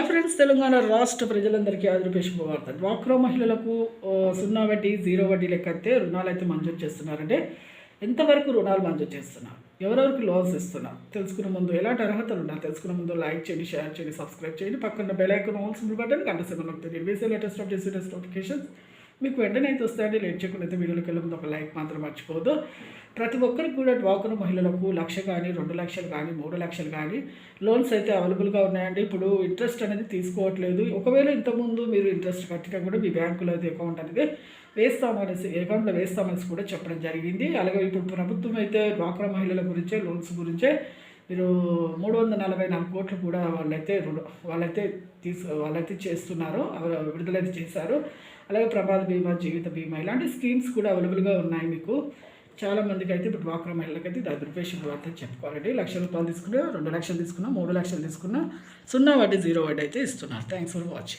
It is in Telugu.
హాయ్ ఫ్రెండ్స్ తెలంగాణ రాష్ట్ర ప్రజలందరికీ ఆంధ్రప్రదేశ్ శుభవార్త. డ్వాక్రో మహిళలకు సున్నా వడ్డీ జీరో వడ్డీ లెక్క అయితే రుణాలు అయితే మంజూరు చేస్తున్నారంటే ఎంతవరకు రుణాలు మంజూరు చేస్తున్నారు? ఎవరెవరికి లోన్స్ ఇస్తున్నారు? తెలుసుకునే ముందు ఎలాంటి అర్హతలు ఉన్నా తెలుసుకునే ముందు లైక్ చేయండి షేర్ చేయండి సబ్స్క్రైబ్ చేయండి. పక్కన బెల్ ఐకాన్ ఆల్ బటన్ గంట సెకండ్ నొక్కుతుంది వేసే లేటెస్ట్ అప్డేట్స్ లేటెస్ట్ నోటిఫికేషన్స్ మీకు వెంటనే అయితే వస్తాయండి. లేట్ చేయకుండా అయితే వీడియోకి వెళ్ళకుండా ఒక లైక్ మాత్రం మర్చిపోవద్దు. ప్రతి ఒక్కరికి కూడా డ్వాక్రా మహిళలకు లక్ష కానీ రెండు లక్షలు కానీ మూడు లక్షలు కానీ లోన్స్ అయితే అవైలబుల్గా ఉన్నాయండి. ఇప్పుడు ఇంట్రెస్ట్ అనేది తీసుకోవట్లేదు. ఒకవేళ ఇంతకుముందు మీరు ఇంట్రెస్ట్ కట్టినా కూడా మీ బ్యాంకులో అయితే అకౌంట్ అనేది వేస్తామనేసి అకౌంట్లో వేస్తామనేసి కూడా చెప్పడం జరిగింది. అలాగే ఇప్పుడు ప్రభుత్వం అయితే డ్వాక్రా మహిళల గురించే లోన్స్ గురించే మీరు మూడు వందల నలభై నాలుగు కోట్లు కూడా వాళ్ళైతే రుణ వాళ్ళైతే తీసు వాళ్ళైతే చేస్తున్నారు విడుదలైతే చేశారు. అలాగే ప్రమాద బీమా జీవిత బీమా ఇలాంటి స్కీమ్స్ కూడా అవైలబుల్గా ఉన్నాయి మీకు. చాలా మందికి అయితే ఇప్పుడు డ్వాక్రా మహిళలకైతే ఇది అదృపేషన్ వార్త చెప్పుకోవాలండి. లక్ష రూపాయలు తీసుకున్నా రెండు లక్షలు తీసుకున్నా మూడు లక్షలు తీసుకున్నా సున్నా వడ్డీ జీరో వడ్డీ అయితే ఇస్తున్నారు. Thanks for watching.